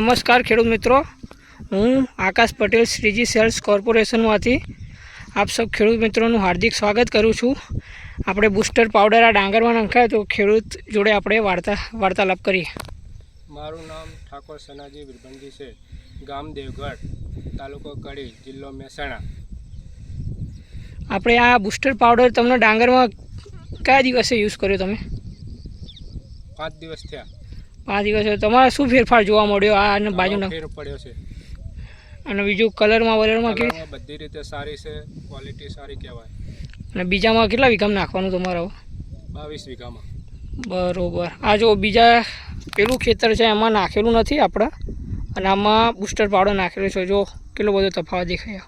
નમસ્કાર ખેડૂત મિત્રો. હું આકાશ પટેલ શ્રીજી સેલ્સ કોર્પોરેશનમાંથી આપ સૌ ખેડૂત મિત્રોનું હાર્દિક સ્વાગત કરું છું. આપણે બુસ્ટર પાવડર આ ડાંગરમાં નાખ્યા તો ખેડૂત જોડે આપણે વાર્તા વાર્તાલાપ કરીએ. મારું નામ ઠાકોર સનાજી વિરભંજી છે. ગામ દેવગઢ તાલુકો કડી જિલ્લો મહેસાણા. આપણે આ બુસ્ટર પાવડર તમને ડાંગરમાં કયા દિવસે યુઝ કર્યો તમે? પાંચ દિવસ થયા. પાંચ દિવસ તમારે શું ફેરફાર જોવા મળ્યો? આ અને બાજુનો ફેર પડ્યો છે. અને બીજું કલરમાં વલરમાં કેવી બધી રીતે સારી છે ક્વોલિટી સારી કહેવાય. અને બીજામાં કેટલા વીઘામાં નાખવાનું તમારે? બાવીસ વીઘામાં. બરોબર. આ જો બીજા પેલું ખેતર છે એમાં નાખેલું નથી આપણે. અને આમાં બુસ્ટર પાવડર નાખેલું છે. જો કેટલો બધો તફાવત દેખાય.